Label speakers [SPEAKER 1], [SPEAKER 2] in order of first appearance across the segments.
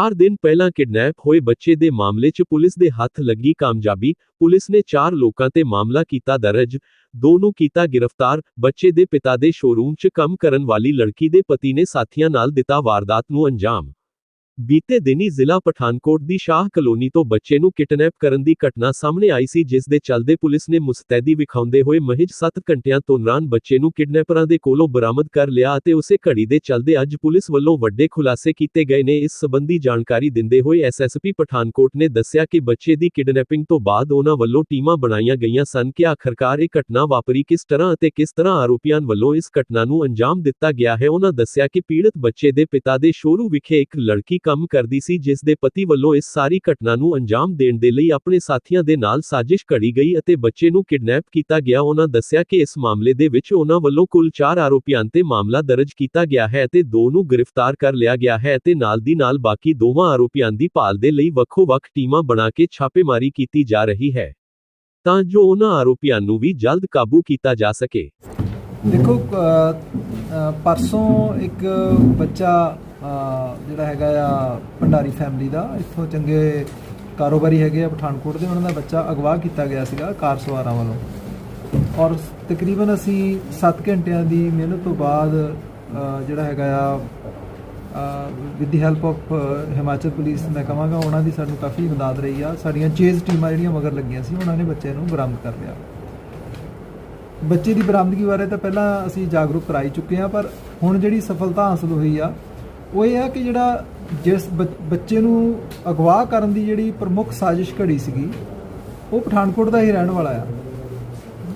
[SPEAKER 1] 4 ਦਿਨ ਪਹਿਲਾਂ ਕਿਡਨੈਪ ਹੋਏ ਬੱਚੇ ਦੇ ਮਾਮਲੇ 'ਚ ਪੁਲਿਸ ਦੇ ਹੱਥ ਲੱਗੀ ਕਾਮਯਾਬੀ। ਪੁਲਿਸ ਨੇ 4 ਲੋਕਾਂ ਤੇ ਮਾਮਲਾ ਕੀਤਾ ਦਰਜ। ਦੋ ਨੂੰ ਕੀਤਾ ਗ੍ਰਿਫਤਾਰ। ਬੱਚੇ ਦੇ ਪਿਤਾ ਦੇ ਸ਼ੋਰੂਮ 'ਚ ਕੰਮ ਕਰਨ ਵਾਲੀ ਲੜਕੀ ਦੇ ਪਤੀ ਨੇ ਸਾਥੀਆਂ ਨਾਲ ਦਿੱਤਾ ਵਾਰਦਾਤ ਨੂੰ ਅੰਜਾਮ। ਬੀਤੇ ਦਿਨੀ ਜ਼ਿਲ੍ਹਾ ਪਠਾਨਕੋਟ ਦੀ ਸ਼ਾਹ ਕਲੋਨੀ ਤੋਂ ਬੱਚੇ ਨੂੰ ਕਿਡਨੈਪ ਕਰਨ ਦੀ ਘਟਨਾ ਸਾਹਮਣੇ ਆਈ ਸੀ, ਜਿਸ ਦੇ ਚੱਲਦੇ ਪੁਲਿਸ ਨੇ ਮੁਸਤੈਦੀ ਵਿਖਾਉਂਦੇ ਹੋਏ ਮਹਿਜ 7 ਘੰਟਿਆਂ ਦੌਰਾਨ ਬੱਚੇ ਨੂੰ ਕਿਡਨੈਪਰਾਂ ਦੇ ਕੋਲੋਂ ਬਰਾਮਦ ਕਰ ਲਿਆ ਅਤੇ ਉਸੇ ਘੜੀ ਦੇ ਚੱਲਦੇ ਅੱਜ ਪੁਲਿਸ ਵੱਲੋਂ ਵੱਡੇ ਖੁਲਾਸੇ ਕੀਤੇ ਗਏ ਨੇ। ਇਸ ਸਬੰਧੀ ਜਾਣਕਾਰੀ ਦਿੰਦੇ ਹੋਏ ਐਸਐਸਪੀ ਪਠਾਨਕੋਟ ਨੇ ਦੱਸਿਆ ਕਿ ਬੱਚੇ ਦੀ ਕਿਡਨੈਪਿੰਗ ਤੋਂ ਬਾਅਦ ਉਹਨਾਂ ਵੱਲੋਂ ਟੀਮਾਂ ਬਣਾਈਆਂ ਗਈਆਂ ਸਨ ਕਿ ਆਖਰਕਾਰ ਇਹ ਘਟਨਾ ਵਾਪਰੀ ਕਿਸ ਤਰ੍ਹਾਂ ਅਤੇ ਕਿਸ ਤਰ੍ਹਾਂ ਆਰੋਪੀਆਂ ਵੱਲੋਂ ਇਸ ਘਟਨਾ ਨੂੰ ਅੰਜਾਮ ਦਿੱਤਾ ਗਿਆ ਹੈ। ਉਹਨਾਂ ਦੱਸਿਆ ਕਿ ਪੀੜਤ ਬੱਚੇ ਦੇ ਪਿਤਾ ਦੇ ਸ਼ੋਰੂ ਵਿਖੇ ਇੱਕ ਲੜਕੀ ਕੰਮ ਕਰਦੀ ਸੀ ਜਿਸ ਦੇ ਪਤੀ ਵੱਲੋਂ ਇਸ ਸਾਰੀ ਘਟਨਾ ਨੂੰ ਅੰਜਾਮ ਦੇਣ ਦੇ ਲਈ ਆਪਣੇ ਸਾਥੀਆਂ ਦੇ ਨਾਲ ਸਾਜ਼ਿਸ਼ ਘੜੀ ਗਈ ਅਤੇ ਬੱਚੇ ਨੂੰ ਕਿਡਨੈਪ ਕੀਤਾ ਗਿਆ। ਉਹਨਾਂ ਦੱਸਿਆ ਕਿ ਇਸ ਮਾਮਲੇ ਦੇ ਵਿੱਚ ਉਹਨਾਂ ਵੱਲੋਂ ਕੁੱਲ 4 ਆਰੋਪੀਆਂ ਤੇ ਮਾਮਲਾ ਦਰਜ ਕੀਤਾ ਗਿਆ ਹੈ ਅਤੇ ਦੋ ਨੂੰ ਗ੍ਰਿਫਤਾਰ ਕਰ ਲਿਆ ਗਿਆ ਹੈ ਅਤੇ ਨਾਲ ਦੀ ਨਾਲ ਬਾਕੀ ਦੋਵਾਂ ਆਰੋਪੀਆਂ ਦੀ ਭਾਲ ਦੇ ਲਈ ਵੱਖੋ-ਵੱਖ ਟੀਮਾਂ ਬਣਾ ਕੇ ਛਾਪੇਮਾਰੀ ਕੀਤੀ ਜਾ ਰਹੀ ਹੈ। ਤਾਂ ਜੋ ਉਹਨਾਂ ਆਰੋਪੀਆਂ ਨੂੰ ਵੀ ਜਲਦ ਕਾਬੂ ਕੀਤਾ ਜਾ ਸਕੇ।
[SPEAKER 2] ਦੇਖੋ ਪਰਸੋਂ ਇੱਕ ਬੱਚਾ ਜਿਹੜਾ ਹੈਗਾ ਆ ਭੰਡਾਰੀ ਫੈਮਿਲੀ ਦਾ, ਇੱਥੋਂ ਚੰਗੇ ਕਾਰੋਬਾਰੀ ਹੈਗੇ ਆ ਪਠਾਨਕੋਟ ਦੇ, ਉਹਨਾਂ ਦਾ ਬੱਚਾ ਅਗਵਾ ਕੀਤਾ ਗਿਆ ਸੀਗਾ ਕਾਰ ਸਵਾਰਾਂ ਵੱਲੋਂ। ਔਰ ਤਕਰੀਬਨ ਅਸੀਂ 7 ਘੰਟਿਆਂ ਦੀ ਮਿਹਨਤ ਤੋਂ ਬਾਅਦ ਜਿਹੜਾ ਹੈਗਾ ਆ with the help of Himachal police, ਮੈਂ ਕਹਾਂਗਾ ਉਹਨਾਂ ਦੀ ਸਾਨੂੰ ਕਾਫੀ ਮਦਦ ਰਹੀ ਆ। ਸਾਡੀਆਂ ਚੇਜ਼ ਟੀਮਾਂ ਜਿਹੜੀਆਂ ਮਗਰ ਲੱਗੀਆਂ ਸੀ, ਉਹਨਾਂ ਨੇ ਬੱਚੇ ਨੂੰ ਬਰਾਮਦ ਕਰ ਲਿਆ। ਬੱਚੇ ਦੀ ਬਰਾਮਦਗੀ ਬਾਰੇ ਤਾਂ ਪਹਿਲਾਂ ਅਸੀਂ ਜਾਗਰੂਕ ਕਰਾਈ ਚੁੱਕੇ ਹਾਂ, ਪਰ ਹੁਣ ਜਿਹੜੀ ਸਫਲਤਾ ਹਾਸਲ ਹੋਈ ਆ ਉਹ ਇਹ ਆ ਕਿ ਜਿਹੜਾ ਜਿਸ ਬੱਚ- ਬੱਚੇ ਨੂੰ ਅਗਵਾ ਕਰਨ ਦੀ ਜਿਹੜੀ ਪ੍ਰਮੁੱਖ ਸਾਜ਼ਿਸ਼ ਘੜੀ ਸੀਗੀ, ਉਹ ਪਠਾਨਕੋਟ ਦਾ ਹੀ ਰਹਿਣ ਵਾਲਾ ਆ।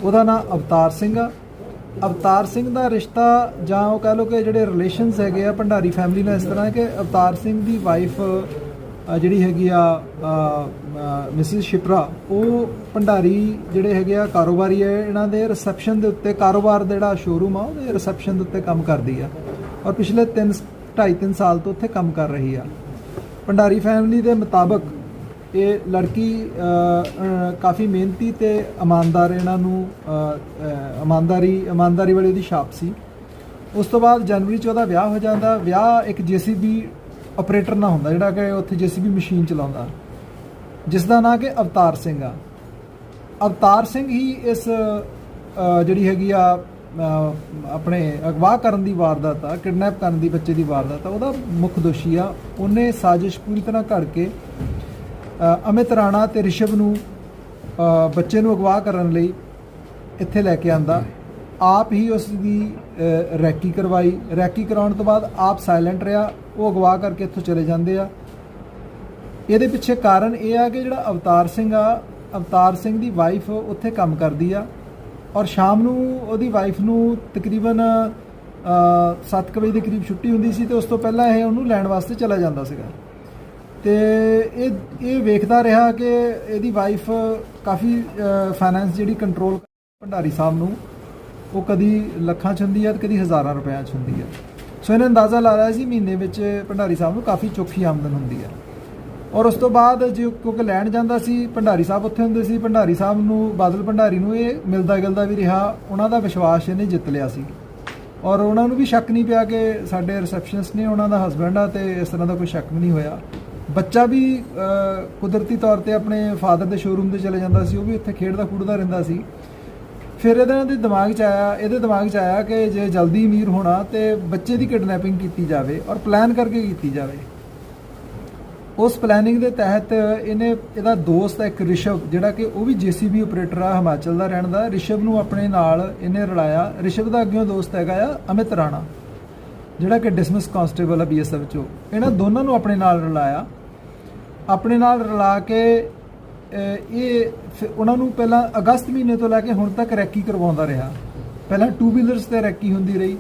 [SPEAKER 2] ਉਹਦਾ ਨਾਮ ਅਵਤਾਰ ਸਿੰਘ ਆ। ਅਵਤਾਰ ਸਿੰਘ ਦਾ ਰਿਸ਼ਤਾ ਜਾਂ ਉਹ ਕਹ ਲਓ ਕਿ ਜਿਹੜੇ ਰਿਲੇਸ਼ਨਸ ਹੈਗੇ ਆ ਭੰਡਾਰੀ ਫੈਮਿਲੀ ਨਾਲ ਇਸ ਤਰ੍ਹਾਂ ਕਿ ਅਵਤਾਰ ਸਿੰਘ ਦੀ ਵਾਈਫ ਜਿਹੜੀ ਹੈਗੀ ਆ ਮਿਸਿਸ ਸ਼ਿਪਰਾ ਉਹ ਭੰਡਾਰੀ ਜਿਹੜੇ ਹੈਗੇ ਆ ਕਾਰੋਬਾਰੀ ਹੈ ਇਹਨਾਂ ਦੇ ਰਿਸੈਪਸ਼ਨ ਦੇ ਉੱਤੇ ਕਾਰੋਬਾਰ ਦਾ ਜਿਹੜਾ ਸ਼ੋਰੂਮ ਆ, ਉਹਦੇ ਰਿਸੈਪਸ਼ਨ ਦੇ ਉੱਤੇ ਕੰਮ ਕਰਦੀ ਆ। ਔਰ ਪਿਛਲੇ 3 2.5 3 ਸਾਲ ਤੋਂ ਉੱਥੇ ਕੰਮ ਕਰ ਰਹੀ ਆ। ਭੰਡਾਰੀ ਫੈਮਿਲੀ ਦੇ ਮੁਤਾਬਕ ਇਹ ਲੜਕੀ ਕਾਫੀ ਮਿਹਨਤੀ ਤੇ ਇਮਾਨਦਾਰ ਇਹਨਾਂ ਨੂੰ ਇਮਾਨਦਾਰੀ ਇਮਾਨਦਾਰੀ ਵਾਲੀ ਉਹਦੀ ਛਾਪ ਸੀ। ਉਸ ਤੋਂ ਬਾਅਦ ਜਨਵਰੀ 'ਚ ਉਹਦਾ ਵਿਆਹ ਹੋ ਜਾਂਦਾ। ਵਿਆਹ ਇੱਕ ਜੀਸੀਬੀ ਆਪਰੇਟਰ ਨਾਲ ਹੁੰਦਾ, ਜਿਹੜਾ ਕਿ ਉੱਥੇ ਜੀਸੀਬੀ ਮਸ਼ੀਨ ਚਲਾਉਂਦਾ। ਜਿਸ ਦਾ ਨਾਂ ਕਿ ਅਵਤਾਰ ਸਿੰਘ ਆ। ਅਵਤਾਰ ਸਿੰਘ ਹੀ ਇਸ ਜਿਹੜੀ ਹੈਗੀ ਆ ਆਪਣੇ ਅਗਵਾ ਕਰਨ ਦੀ ਵਾਰਦਾਤ ਆ, ਕਿਡਨੈਪ ਕਰਨ ਦੀ ਬੱਚੇ ਦੀ ਵਾਰਦਾਤ ਆ, ਉਹਦਾ ਮੁੱਖ ਦੋਸ਼ੀ ਆ। ਉਹਨੇ ਸਾਜ਼ਿਸ਼ ਪੂਰੀ ਤਰ੍ਹਾਂ ਘੜ ਕੇ ਅਮਿਤ ਰਾਣਾ ਤੇ ਰਿਸ਼ਵ ਨੂੰ ਬੱਚੇ ਨੂੰ ਅਗਵਾ ਕਰਨ ਲਈ ਇੱਥੇ ਲੈ ਕੇ ਆਂਦਾ। ਆਪ ਹੀ ਉਸ ਦੀ ਰੈਕੀ ਕਰਵਾਈ। ਰੈਕੀ ਕਰਾਉਣ ਤੋਂ ਬਾਅਦ ਆਪ ਸਾਇਲੈਂਟ ਰਿਹਾ। ਉਹ ਅਗਵਾ ਕਰਕੇ ਇੱਥੋਂ ਚਲੇ ਜਾਂਦੇ ਆ। ਇਹਦੇ ਪਿੱਛੇ ਕਾਰਨ ਇਹ ਆ ਕਿ ਜਿਹੜਾ ਅਵਤਾਰ ਸਿੰਘ ਆ, ਅਵਤਾਰ ਸਿੰਘ ਦੀ ਵਾਈਫ ਉੱਥੇ ਕੰਮ ਕਰਦੀ ਆ। ਔਰ ਸ਼ਾਮ ਨੂੰ ਉਹਦੀ ਵਾਈਫ ਨੂੰ ਤਕਰੀਬਨ 7 ਵਜੇ ਦੇ ਕਰੀਬ ਛੁੱਟੀ ਹੁੰਦੀ ਸੀ ਤੇ ਉਸ ਤੋਂ ਪਹਿਲਾਂ ਇਹ ਉਹਨੂੰ ਲੈਣ ਵਾਸਤੇ ਚਲਾ ਜਾਂਦਾ ਸੀਗਾ। ਤੇ ਇਹ ਇਹ ਵੇਖਦਾ ਰਿਹਾ ਕਿ ਇਹਦੀ ਵਾਈਫ ਕਾਫੀ ਫਾਈਨੈਂਸ ਜਿਹੜੀ ਕੰਟਰੋਲ ਭੰਡਾਰੀ ਸਾਹਿਬ ਨੂੰ, ਉਹ ਕਦੀ ਲੱਖਾਂ ਚ ਹੁੰਦੀ ਹੈ ਤੇ ਕਦੀ ਹਜ਼ਾਰਾਂ ਰੁਪਇਆਂ ਚ ਹੁੰਦੀ ਹੈ। ਸੋ ਇਹਨੇ ਅੰਦਾਜ਼ਾ ਲਾ ਲਿਆ ਸੀ ਮਹੀਨੇ ਵਿੱਚ ਭੰਡਾਰੀ ਸਾਹਿਬ ਨੂੰ ਕਾਫੀ ਚੋਖੀ ਆਮਦਨ ਹੁੰਦੀ ਹੈ। ਔਰ ਉਸ ਤੋਂ ਬਾਅਦ ਜੇ ਕਿਉਂਕਿ ਲੈਣ ਜਾਂਦਾ ਸੀ, ਭੰਡਾਰੀ ਸਾਹਿਬ ਉੱਥੇ ਹੁੰਦੇ ਸੀ, ਭੰਡਾਰੀ ਸਾਹਿਬ ਨੂੰ, ਬਾਦਲ ਭੰਡਾਰੀ ਨੂੰ ਇਹ ਮਿਲਦਾ ਗਿਲਦਾ ਵੀ ਰਿਹਾ, ਉਹਨਾਂ ਦਾ ਵਿਸ਼ਵਾਸ ਇਹਨੇ ਜਿੱਤ ਲਿਆ ਸੀ। ਔਰ ਉਹਨਾਂ ਨੂੰ ਵੀ ਸ਼ੱਕ ਨਹੀਂ ਪਿਆ ਕਿ ਸਾਡੇ ਰਿਸੈਪਸ਼ਨਿਸਟ ਨੇ ਉਹਨਾਂ ਦਾ ਹਸਬੰਡ ਆ ਤੇ ਇਸ ਤਰ੍ਹਾਂ ਦਾ ਕੋਈ ਸ਼ੱਕ ਵੀ ਨਹੀਂ ਹੋਇਆ। ਬੱਚਾ ਵੀ ਕੁਦਰਤੀ ਤੌਰ ਤੇ ਆਪਣੇ ਫਾਦਰ ਦੇ ਸ਼ੋਰੂਮ ਤੇ ਚਲੇ ਜਾਂਦਾ ਸੀ, ਉਹ ਵੀ ਉੱਥੇ ਖੇਡਦਾ ਖੂਡਦਾ ਰਹਿੰਦਾ ਸੀ। ਫਿਰ ਇਹਦੇ ਦੇ ਦਿਮਾਗ 'ਚ ਆਇਆ, ਇਹਦੇ ਦਿਮਾਗ 'ਚ ਆਇਆ ਕਿ ਜੇ ਜਲਦੀ ਅਮੀਰ ਹੋਣਾ ਤੇ ਬੱਚੇ ਦੀ ਕਿਡਨੈਪਿੰਗ ਕੀਤੀ ਜਾਵੇ ਔਰ ਪਲਾਨ ਕਰਕੇ ਕੀਤੀ ਜਾਵੇ। ਉਸ ਪਲੈਨਿੰਗ ਦੇ ਤਹਿਤ ਇਹਨੇ ਇਹਦਾ ਦੋਸਤ ਹੈ ਇੱਕ ਰਿਸ਼ਵ, ਜਿਹੜਾ ਕਿ ਉਹ ਵੀ ਜੀਸੀਬੀ ਆਪਰੇਟਰ ਆ, ਹਿਮਾਚਲ ਦਾ ਰਹਿਣ ਦਾ। ਰਿਸ਼ਵ ਨੂੰ ਆਪਣੇ ਨਾਲ ਇਹਨੇ ਰਲਾਇਆ। ਰਿਸ਼ਵ ਦਾ ਅੱਗਿਓਂ ਦੋਸਤ ਹੈਗਾ ਆ, ਅਮਿਤ ਰਾਣਾ, ਜਿਹੜਾ ਕਿ ਡਿਸਮਿਸ ਕਾਂਸਟੇਬਲ ਆ ਬੀਐਸਐਫ ਚੋਂ ਇਹਨਾਂ ਦੋਨਾਂ ਨੂੰ ਆਪਣੇ ਨਾਲ ਰਲਾਇਆ। ਆਪਣੇ ਨਾਲ ਰਲਾ ਕੇ ਇਹ ਫਿਰ ਉਹਨਾਂ ਨੂੰ ਪਹਿਲਾਂ ਅਗਸਤ ਮਹੀਨੇ ਤੋਂ ਲੈ ਕੇ ਹੁਣ ਤੱਕ ਰੈਕੀ ਕਰਵਾਉਂਦਾ ਰਿਹਾ। ਪਹਿਲਾਂ ਟੂ ਵੀਲਰਸ ਤੇ ਰੈਕੀ ਹੁੰਦੀ ਰਹੀ।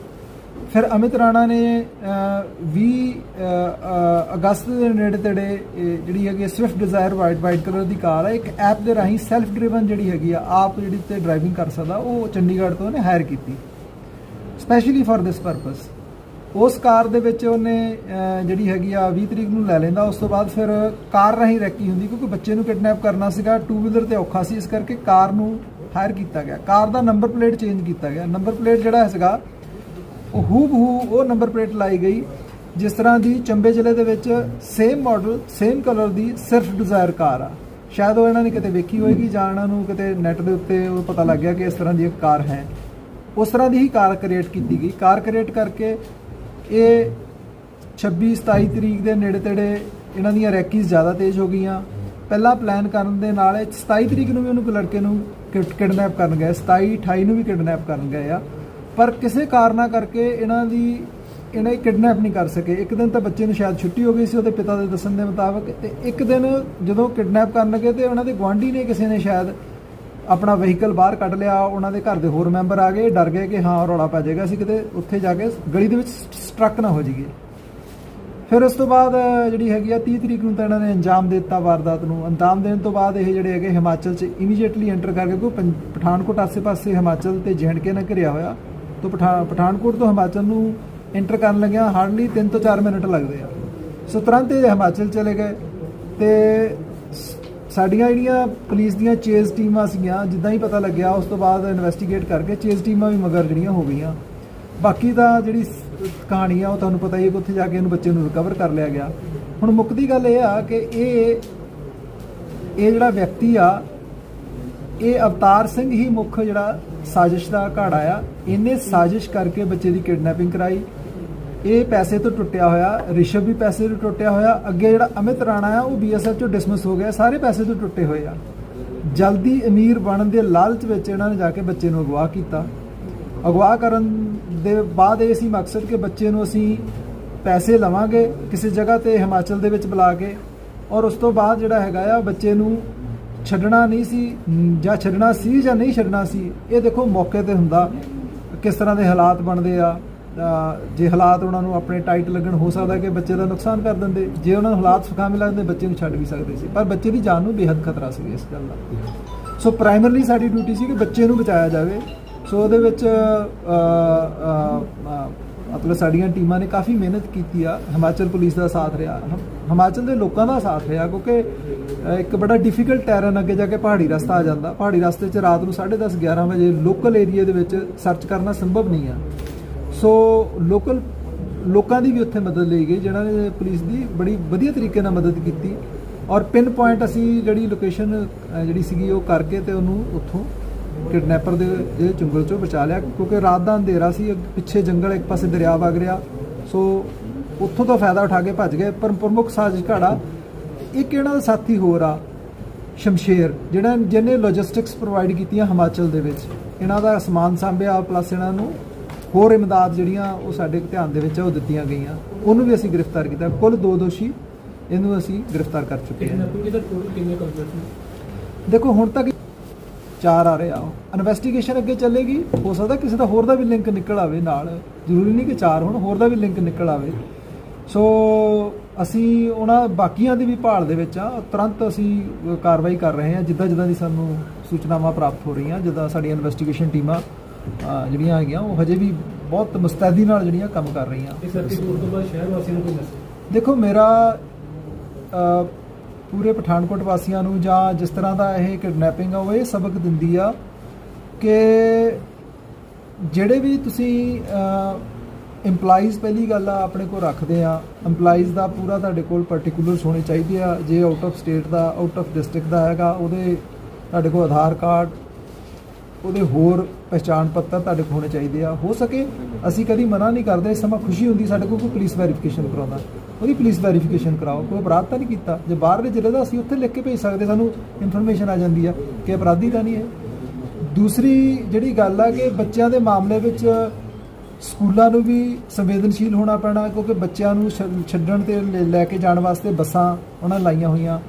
[SPEAKER 2] ਫਿਰ ਅਮਿਤ ਰਾਣਾ ਨੇ ਅਹ, 20 ਅਗਸਤ ਦੇ ਨੇੜੇ ਤੇੜੇ ਇਹ ਜਿਹੜੀ ਹੈਗੀ Swift Dzire white white colour ਦੀ ਕਾਰ ਹੈ ਇੱਕ ਐਪ ਦੇ ਰਾਹੀਂ ਸੈਲਫ ਡਰਾਈਵਨ ਜਿਹੜੀ ਹੈਗੀ ਆ ਆਪ ਜਿਹੜੀ ਤੇ ਡਰਾਈਵਿੰਗ ਕਰ ਸਕਦਾ ਉਹ ਚੰਡੀਗੜ੍ਹ ਤੋਂ ਉਹਨੇ ਹਾਇਰ ਕੀਤੀ। ਸਪੈਸ਼ਲੀ ਫॉर ਦਿਸ ਪਰਪਸ ਉਸ ਕਾਰ ਦੇ ਵਿੱਚ ਉਹਨੇ ਜਿਹੜੀ ਹੈਗੀ ਆ 20 ਤਰੀਕ ਨੂੰ ਲੈ ਲੈਂਦਾ ਉਸ ਤੋਂ ਬਾਅਦ ਫਿਰ ਕਾਰ ਰਾਹੀਂ ਰੈਕੀ ਹੁੰਦੀ ਕਿਉਂਕਿ ਬੱਚੇ ਨੂੰ ਕਿਡਨੈਪ ਕਰਨਾ ਸੀਗਾ ਟੂ ਵੀਲਰ ਤੇ ਔਖਾ ਸੀ ਇਸ ਕਰਕੇ ਕਾਰ ਨੂੰ ਹਾਇਰ ਕੀਤਾ ਗਿਆ। ਕਾਰ ਦਾ ਨੰਬਰ ਪਲੇਟ ਚੇਂਜ ਕੀਤਾ ਗਿਆ। ਨੰਬਰ ਪਲੇਟ ਜਿਹੜਾ ਸੀਗਾ ਉਹ ਹੂ ਬਹੂ ਉਹ ਨੰਬਰ ਪਲੇਟ ਲਾਈ ਗਈ, ਜਿਸ ਤਰ੍ਹਾਂ ਦੀ ਚੰਬੇ ਜ਼ਿਲ੍ਹੇ ਦੇ ਵਿੱਚ ਸੇਮ ਮਾਡਲ ਸੇਮ ਕਲਰ ਦੀ ਸਿਰਫ ਡਿਜ਼ਾਇਰ ਕਾਰ ਆ। ਸ਼ਾਇਦ ਉਹ ਇਹਨਾਂ ਨੇ ਕਿਤੇ ਵੇਖੀ ਹੋਏਗੀ ਜਾਂ ਇਹਨਾਂ ਨੂੰ ਕਿਤੇ ਨੈਟ ਦੇ ਉੱਤੇ ਉਹ ਪਤਾ ਲੱਗ ਗਿਆ ਕਿ ਇਸ ਤਰ੍ਹਾਂ ਦੀ ਇੱਕ ਕਾਰ ਹੈ। ਉਸ ਤਰ੍ਹਾਂ ਦੀ ਹੀ ਕਾਰ ਕ੍ਰੀਏਟ ਕੀਤੀ ਗਈ। ਕਾਰ ਕ੍ਰੀਏਟ ਕਰਕੇ ਇਹ 26 27 ਤਰੀਕ ਦੇ ਨੇੜੇ ਤੇੜੇ ਇਹਨਾਂ ਦੀਆਂ ਰੈਕੀਜ਼ ਜ਼ਿਆਦਾ ਤੇਜ਼ ਹੋ ਗਈਆਂ। ਪਹਿਲਾ ਪਲਾਨ ਕਰਨ ਦੇ ਨਾਲ ਇਹ 27 ਤਰੀਕ ਨੂੰ ਵੀ ਉਹਨੂੰ ਲੜਕੇ ਨੂੰ ਕਿਡਨੈਪ ਕਰਨ ਗਏ 27 28 ਨੂੰ ਵੀ ਕਿਡਨੈਪ ਕਰਨ ਗਏ ਆ। ਪਰ ਕਿਸੇ ਕਾਰਨਾ ਕਰਕੇ ਇਹਨਾਂ ਦੀ, ਇਹਨਾਂ ਕਿਡਨੈਪ ਨਹੀਂ ਕਰ ਸਕੇ। ਇੱਕ ਦਿਨ ਤਾਂ ਬੱਚੇ ਨੂੰ ਸ਼ਾਇਦ ਛੁੱਟੀ ਹੋ ਗਈ ਸੀ, ਉਹਦੇ ਪਿਤਾ ਦੇ ਦੱਸਣ ਦੇ ਮੁਤਾਬਕ। ਤੇ ਇੱਕ ਦਿਨ ਜਦੋਂ ਕਿਡਨੈਪ ਕਰਨ ਲੱਗੇ ਤੇ ਉਹਨਾਂ ਦੇ ਗੁਆਂਢੀ ਨੇ ਕਿਸੇ ਨੇ ਸ਼ਾਇਦ ਆਪਣਾ ਵਹੀਕਲ ਬਾਹਰ ਕੱਢ ਲਿਆ, ਉਹਨਾਂ ਦੇ ਘਰ ਦੇ ਹੋਰ ਮੈਂਬਰ ਆ ਗਏ, ਡਰ ਗਏ ਕਿ ਹਾਂ, ਰੌਲਾ ਪੈ ਜਾਏਗਾ, ਅਸੀਂ ਕਿਤੇ ਉੱਥੇ ਜਾ ਕੇ ਗਲੀ ਦੇ ਵਿੱਚ ਸਟਰਕ ਨਾ ਹੋ ਜਾਈਏ। ਫਿਰ ਉਸ ਤੋਂ ਬਾਅਦ ਜਿਹੜੀ ਹੈਗੀ ਆ 30 ਤਰੀਕ ਨੂੰ ਤਾਂ ਇਹਨਾਂ ਨੇ ਅੰਜਾਮ ਦੇ ਦਿੱਤਾ ਵਾਰਦਾਤ ਨੂੰ। ਅੰਜਾਮ ਦੇਣ ਤੋਂ ਬਾਅਦ ਇਹ ਜਿਹੜੇ ਹੈਗੇ ਹਿਮਾਚਲ 'ਚ ਇਮੀਡੀਏਟਲੀ ਐਂਟਰ ਕਰਕੇ ਕੋਈ ਪੰਜ- ਪਠਾਨਕੋਟ ਆਸੇ-ਪਾਸੇ ਹਿਮਾਚਲ ਤੇ ਕੇ ਨਾਲ ਘਿਰਿਆ ਹੋਇਆ। ਤੋਂ ਪਠਾ- ਪਠਾਨਕੋਟ ਤੋਂ ਹਿਮਾਚਲ ਨੂੰ ਐਂਟਰ ਕਰਨ ਲੱਗਿਆ। ਹਾਰਡਲੀ 3 ਤੋਂ 4 ਮਿੰਟ ਲੱਗਦੇ ਆ। ਸੋ ਤੁਰੰਤ ਇਹ ਹਿਮਾਚਲ ਚਲੇ ਗਏ ਤੇ ਸ- ਸਾਡੀਆਂ ਜਿਹੜੀਆਂ ਪੁਲਿਸ ਦੀਆਂ ਚੇਜ਼ ਟੀਮਾਂ ਸੀਗੀਆਂ, ਜਿੱਦਾਂ ਹੀ ਪਤਾ ਲੱਗਿਆ, ਉਸ ਤੋਂ ਬਾਅਦ ਇਨਵੈਸਟੀਗੇਟ ਕਰਕੇ ਚੇਜ਼ ਟੀਮਾਂ ਵੀ ਮਗਰ ਜਿਹੜੀਆਂ ਹੋ ਗਈਆਂ। ਬਾਕੀ ਦਾ ਜਿਹੜੀ ਕਹਾਣੀ ਆ, ਉਹ ਤੁਹਾਨੂੰ ਪਤਾ ਹੀ ਹੈ ਕਿ ਉੱਥੇ ਜਾ ਕੇ ਇਹਨੂੰ ਬੱਚੇ ਨੂੰ ਰਿਕਵਰ ਕਰ ਲਿਆ ਗਿਆ। ਹੁਣ ਮੁੱਕਦੀ ਗੱਲ ਇਹ ਆ ਕਿ ਇਹ ਇਹ ਜਿਹੜਾ ਵਿਅਕਤੀ ਆ, ਇਹ ਅਵਤਾਰ ਸਿੰਘ ਹੀ ਮੁੱਖ ਜਿਹੜਾ ਸਾਜ਼ਿਸ਼ ਦਾ ਘਾੜਾ ਆ ਇਹਨੇ ਸਾਜ਼ਿਸ਼ ਕਰਕੇ ਬੱਚੇ ਦੀ ਕਿਡਨੈਪਿੰਗ ਕਰਾਈ। ਇਹ ਪੈਸੇ ਤੋਂ ਟੁੱਟਿਆ ਹੋਇਆ, ਰਿਸ਼ਵ ਵੀ ਪੈਸੇ ਤੋਂ ਟੁੱਟਿਆ ਹੋਇਆ। ਅੱਗੇ ਜਿਹੜਾ ਅਮਿਤ ਰਾਣਾ ਆ, ਉਹ ਬੀਐਸਐਫ ਚੋਂ ਡਿਸਮਿਸ ਹੋ ਗਿਆ। ਸਾਰੇ ਪੈਸੇ ਤੋਂ ਟੁੱਟੇ ਹੋਏ ਆ। ਜਲਦੀ ਅਮੀਰ ਬਣਨ ਦੇ ਲਾਲਚ ਵਿੱਚ ਇਹਨਾਂ ਨੇ ਜਾ ਕੇ ਬੱਚੇ ਨੂੰ ਅਗਵਾ ਕੀਤਾ। ਅਗਵਾ ਕਰਨ ਦੇ ਬਾਅਦ ਇਹ ਸੀ ਮਕਸਦ ਕਿ ਬੱਚੇ ਨੂੰ ਅਸੀਂ ਪੈਸੇ ਲਵਾਂਗੇ, ਕਿਸੇ ਜਗ੍ਹਾ ਤੇ ਹਿਮਾਚਲ ਦੇ ਵਿੱਚ ਬੁਲਾ ਕੇ। ਔਰ ਉਸ ਤੋਂ ਬਾਅਦ ਜਿਹੜਾ ਹੈਗਾ ਆ, ਬੱਚੇ ਨੂੰ ਛੱਡਣਾ ਨਹੀਂ ਸੀ ਜਾਂ ਛੱਡਣਾ ਸੀ ਜਾਂ ਨਹੀਂ ਛੱਡਣਾ ਸੀ, ਇਹ ਦੇਖੋ ਮੌਕੇ ਤੇ ਹੁੰਦਾ ਕਿਸ ਤਰ੍ਹਾਂ ਦੇ ਹਾਲਾਤ ਬਣਦੇ ਆ। ਜੇ ਹਾਲਾਤ ਉਹਨਾਂ ਨੂੰ ਆਪਣੇ ਟਾਈਟ ਲੱਗਣ, ਹੋ ਸਕਦਾ ਕਿ ਬੱਚੇ ਦਾ ਨੁਕਸਾਨ ਕਰ ਦਿੰਦੇ। ਜੇ ਉਹਨਾਂ ਨੂੰ ਹਾਲਾਤ ਸੁਖਾਵੇਂ ਲੱਗਦੇ ਬੱਚੇ ਨੂੰ ਛੱਡ ਵੀ ਸਕਦੇ ਸੀ। ਪਰ ਬੱਚੇ ਦੀ ਜਾਨ ਨੂੰ ਬੇਹੱਦ ਖਤਰਾ ਸੀ ਇਸ ਗੱਲ ਦਾ। ਸੋ ਪ੍ਰਾਇਮਰਲੀ ਸਾਡੀ ਡਿਊਟੀ ਸੀ ਕਿ ਬੱਚੇ ਨੂੰ ਬਚਾਇਆ ਜਾਵੇ। ਸੋ ਉਹਦੇ ਵਿੱਚ ਮਤਲਬ ਸਾਡੀਆਂ ਟੀਮਾਂ ਨੇ ਕਾਫੀ ਮਿਹਨਤ ਕੀਤੀ ਆ, ਹਿਮਾਚਲ ਪੁਲਿਸ ਦਾ ਸਾਥ ਰਿਹਾ, ਹਿਮ- ਹਿਮਾਚਲ ਦੇ ਲੋਕਾਂ ਦਾ ਸਾਥ ਰਿਹਾ, ਕਿਉਂਕਿ ਇੱਕ ਬੜਾ ਡਿਫਿਕਲਟ ਟੈਰਨ ਅੱਗੇ ਜਾ ਕੇ ਪਹਾੜੀ ਰਸਤਾ ਆ ਜਾਂਦਾ। ਪਹਾੜੀ ਰਸਤੇ 'ਚ ਰਾਤ ਨੂੰ 10:30 11 ਵਜੇ ਲੋਕਲ ਏਰੀਆ ਦੇ ਵਿੱਚ ਸਰਚ ਕਰਨਾ ਸੰਭਵ ਨਹੀਂ ਆ। ਸੋ ਲੋਕਲ ਲੋਕਾਂ ਦੀ ਵੀ ਉੱਥੇ ਮਦਦ ਲਈ ਗਈ, ਜਿਨ੍ਹਾਂ ਨੇ ਪੁਲਿਸ ਦੀ ਬੜੀ ਵਧੀਆ ਤਰੀਕੇ ਨਾਲ ਮਦਦ ਕੀਤੀ। ਔਰ ਪਿਨ ਪੁਆਇੰਟ ਅਸੀਂ ਜਿਹੜੀ ਲੋਕੇਸ਼ਨ ਜਿਹੜੀ ਸੀਗੀ ਉਹ ਕਰਕੇ ਤੇ ਉਹਨੂੰ ਉੱਥੋਂ ਕਿਡਨੈਪਰ ਦੇ ਜਿਹੜੇ ਚੁੰਗਲ ਚੋਂ ਬਚਾ ਲਿਆ ਕਿਉਂਕਿ ਰਾਤ ਦਾ ਅੰਧੇਰਾ ਸੀ ਪਿੱਛੇ ਜੰਗਲ ਇੱਕ ਪਾਸੇ ਦਰਿਆ ਵਗ ਰਿਹਾ। ਸੋ ਉੱਥੋਂ ਤੋਂ ਫਾਇਦਾ ਉਠਾ ਕੇ ਭੱਜ ਗਏ ਪਰ ਪ੍ਰਮੁੱਖ ਸਾਜ਼ਿਸ਼ ਘਾੜਾ ਇੱਕ ਇਹਨਾਂ ਦਾ ਸਾਥੀ ਹੋਰ ਆ ਸ਼ਮਸ਼ੇਰ ਜਿਹੜਾ ਜਿਹਨੇ ਲੌਜਿਸਟਿਕਸ ਪ੍ਰੋਵਾਈਡ ਕੀਤੀਆਂ ਹਿਮਾਚਲ ਦੇ ਵਿੱਚ। ਇਹਨਾਂ ਦਾ ਸਮਾਨ ਸਾਂਭਿਆ ਪਲੱਸ ਇਹਨਾਂ ਨੂੰ ਹੋਰ ਇਮਦਾਦ ਜਿਹੜੀਆਂ ਉਹ ਸਾਡੇ ਧਿਆਨ ਦੇ ਵਿੱਚ ਆ, ਉਹ ਦਿੱਤੀਆਂ ਗਈਆਂ। ਉਹਨੂੰ ਵੀ ਅਸੀਂ ਗ੍ਰਿਫਤਾਰ ਕੀਤਾ। ਕੁੱਲ ਦੋ ਦੋਸ਼ੀ ਇਹਨੂੰ ਅਸੀਂ ਗ੍ਰਿਫਤਾਰ ਕਰ ਚੁੱਕੇ ਹਾਂ।
[SPEAKER 3] ਦਾ
[SPEAKER 2] ਦੇਖੋ ਹੁਣ ਤੱਕ ਚਾਰ ਆ ਰਹੇ ਆ। ਇਨਵੈਸਟੀਗੇਸ਼ਨ ਅੱਗੇ ਚੱਲੇਗੀ। ਹੋ ਸਕਦਾ ਕਿਸੇ ਦਾ ਹੋਰ ਦਾ ਵੀ ਲਿੰਕ ਨਿਕਲ ਆਵੇ ਨਾਲ। ਜ਼ਰੂਰੀ ਨਹੀਂ ਕਿ ਚਾਰ ਹੋਣ ਹੋਰ ਦਾ ਵੀ ਲਿੰਕ ਨਿਕਲ ਆਵੇ। ਸੋ ਅਸੀਂ ਉਹਨਾਂ ਬਾਕੀਆਂ ਦੀ ਵੀ ਭਾਲ ਦੇ ਵਿੱਚ ਆ। ਤੁਰੰਤ ਅਸੀਂ ਕਾਰਵਾਈ ਕਰ ਰਹੇ ਹਾਂ ਜਿੱਦਾਂ ਜਿੱਦਾਂ ਦੀ ਸਾਨੂੰ ਸੂਚਨਾਵਾਂ ਪ੍ਰਾਪਤ ਹੋ ਰਹੀਆਂ ਜਿੱਦਾਂ ਸਾਡੀਆਂ ਇਨਵੈਸਟੀਗੇਸ਼ਨ ਟੀਮਾਂ ਜਿਹੜੀਆਂ ਹੈਗੀਆਂ ਉਹ ਹਜੇ ਵੀ ਬਹੁਤ ਮੁਸਤੈਦੀ ਨਾਲ ਜਿਹੜੀਆਂ ਕੰਮ ਕਰ ਰਹੀਆਂ।
[SPEAKER 3] ਇਸ ਐਪੀਸੋਡ ਤੋਂ ਬਾਅਦ ਸ਼ਹਿਰ ਵਾਸੀਆਂ ਨੂੰ ਕੋਈ ਮੈਸੇਜ
[SPEAKER 2] ਦੇਖੋ ਮੇਰਾ ਪੂਰੇ ਪਠਾਨਕੋਟ ਵਾਸੀਆਂ ਨੂੰ ਜਾਂ ਜਿਸ ਤਰ੍ਹਾਂ ਦਾ ਇਹ ਕਿਡਨੈਪਿੰਗ ਆ, ਉਹ ਇਹ ਸਬਕ ਦਿੰਦੀ ਆ ਕਿ ਜਿਹੜੇ ਵੀ ਤੁਸੀਂ EMPLOYEES ਪਹਿਲੀ ਗੱਲ ਆ, ਆਪਣੇ ਕੋਲ ਰੱਖਦੇ ਆ। EMPLOYEES ਦਾ ਪੂਰਾ ਤੁਹਾਡੇ ਕੋਲ ਪਾਰਟਿਕੂਲਰਸ ਹੋਣੇ ਚਾਹੀਦੇ ਆ। ਜੇ ਆਊਟ ਆਫ ਸਟੇਟ ਦਾ ਆਊਟ ਆਫ ਡਿਸਟ੍ਰਿਕਟ ਦਾ ਹੈਗਾ, ਉਹਦੇ ਤੁਹਾਡੇ ਕੋਲ ਆਧਾਰ ਕਾਰਡ ਉਹਦੇ ਹੋਰ ਪਛਾਣ ਪੱਤਰ ਤੁਹਾਡੇ ਕੋਲ ਹੋਣੇ ਚਾਹੀਦੇ ਆ। ਹੋ ਸਕੇ, ਅਸੀਂ ਕਦੀ ਮਨਾ ਨਹੀਂ ਕਰਦੇ, ਇਸ ਸਮਾਂ ਖੁਸ਼ੀ ਹੁੰਦੀ, ਸਾਡੇ ਕੋਲ ਕੋਈ ਪੁਲਿਸ ਵੈਰੀਫਿਕੇਸ਼ਨ ਕਰਾਉਂਦਾ। ਉਹਦੀ ਪੁਲਿਸ ਵੈਰੀਫਿਕੇਸ਼ਨ ਕਰਾਓ, ਕੋਈ ਅਪਰਾਧ ਤਾਂ ਨਹੀਂ ਕੀਤਾ। ਜੇ ਬਾਹਰਲੇ ਜ਼ਿਲ੍ਹੇ ਦਾ ਅਸੀਂ ਉੱਥੇ ਲਿਖ ਕੇ ਭੇਜ ਸਕਦੇ, ਸਾਨੂੰ ਇਨਫੋਰਮੇਸ਼ਨ ਆ ਜਾਂਦੀ ਆ ਕਿ ਅਪਰਾਧੀ ਤਾਂ ਨਹੀਂ ਹੈ। ਦੂਸਰੀ ਜਿਹੜੀ ਗੱਲ ਆ ਕਿ ਬੱਚਿਆਂ ਦੇ ਮਾਮਲੇ ਵਿੱਚ ਸਕੂਲਾਂ ਨੂੰ ਵੀ ਸੰਵੇਦਨਸ਼ੀਲ ਹੋਣਾ ਪੈਣਾ, ਕਿਉਂਕਿ ਬੱਚਿਆਂ ਨੂੰ ਛ- ਛੱਡਣ ਤੇ ਲੈ- ਲੈ ਕੇ ਜਾਣ ਵਾਸਤੇ ਬੱਸਾਂ ਉਹਨਾਂ ਲਾਈਆਂ ਹੋਈਆਂ।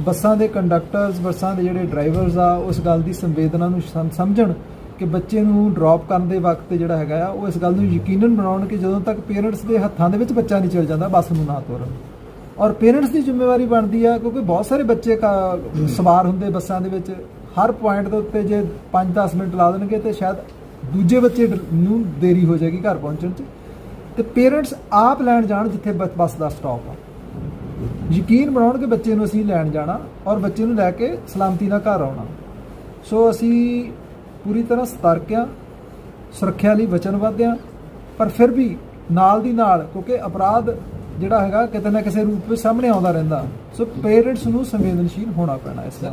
[SPEAKER 2] ਬੱਸਾਂ ਦੇ ਕੰਡਕਟਰਸ, ਬੱਸਾਂ ਦੇ ਜਿਹੜੇ ਡਰਾਈਵਰਸ ਆ, ਉਸ ਗੱਲ ਦੀ ਸੰਵੇਦਨਾ ਨੂੰ ਸਮਝਣ ਕਿ ਬੱਚੇ ਨੂੰ ਡ੍ਰੌਪ ਕਰਨ ਦੇ ਵਕਤ ਜਿਹੜਾ ਹੈਗਾ ਆ, ਉਹ ਇਸ ਗੱਲ ਨੂੰ ਯਕੀਨਨ ਬਣਾਉਣ ਕਿ ਜਦੋਂ ਤੱਕ ਪੇਰੈਂਟਸ ਦੇ ਹੱਥਾਂ ਦੇ ਵਿੱਚ ਬੱਚਾ ਨਹੀਂ ਚਲ ਜਾਂਦਾ, ਬੱਸ ਨੂੰ ਨਾ ਤੋਰਨ। ਔਰ ਪੇਰੈਂਟਸ ਦੀ ਜ਼ਿੰਮੇਵਾਰੀ ਬਣਦੀ ਆ, ਕਿਉਂਕਿ ਬਹੁਤ ਸਾਰੇ ਬੱਚੇ ਕਾ- ਸਵਾਰ ਹੁੰਦੇ ਬੱਸਾਂ ਦੇ ਵਿੱਚ। ਹਰ ਪੁਆਇੰਟ ਦੇ ਉੱਤੇ ਜੇ 5-10 ਮਿੰਟ ਲਾ ਦੇਣਗੇ ਤੇ ਸ਼ਾਇਦ ਦੂਜੇ ਬੱਚੇ ਡ- ਨੂੰ ਦੇਰੀ ਹੋ ਜਾਏਗੀ ਘਰ ਪਹੁੰਚਣ 'ਚ। ਤੇ ਪੇਰੈਂਟਸ ਆਪ ਲੈਣ ਜਾਣ ਜਿੱਥੇ ਬੱਸ ਬੱਸ ਦਾ ਸਟਾਪ ਆ। ਯਕੀਨ ਬਣਾਉਣ ਕਿ ਬੱਚੇ ਨੂੰ ਅਸੀਂ ਲੈਣ ਜਾਣਾ ਔਰ ਬੱਚੇ ਨੂੰ ਲੈ ਕੇ ਸਲਾਮਤੀ ਨਾਲ ਘਰ ਆਉਣਾ। ਸੋ ਅਸੀਂ ਪੂਰੀ ਤਰ੍ਹਾਂ ਸਤਰਕ ਆ ਸੁਰੱਖਿਆ ਲਈ ਵਚਨਬੱਧ ਆ ਪਰ ਫਿਰ ਵੀ ਨਾਲ ਦੀ ਨਾਲ, ਕਿਉਂਕਿ ਅਪਰਾਧ ਜਿਹੜਾ ਹੈਗਾ ਕਿਤੇ ਨਾ ਕਿਸੇ ਰੂਪ ਵਿੱਚ ਸਾਹਮਣੇ ਆਉਂਦਾ ਰਹਿੰਦਾ। ਸੋ ਪੇਰੈਂਟਸ ਨੂੰ ਸੰਵੇਦਨਸ਼ੀਲ ਹੋਣਾ ਪੈਣਾ ਇਸ ਨਾਲ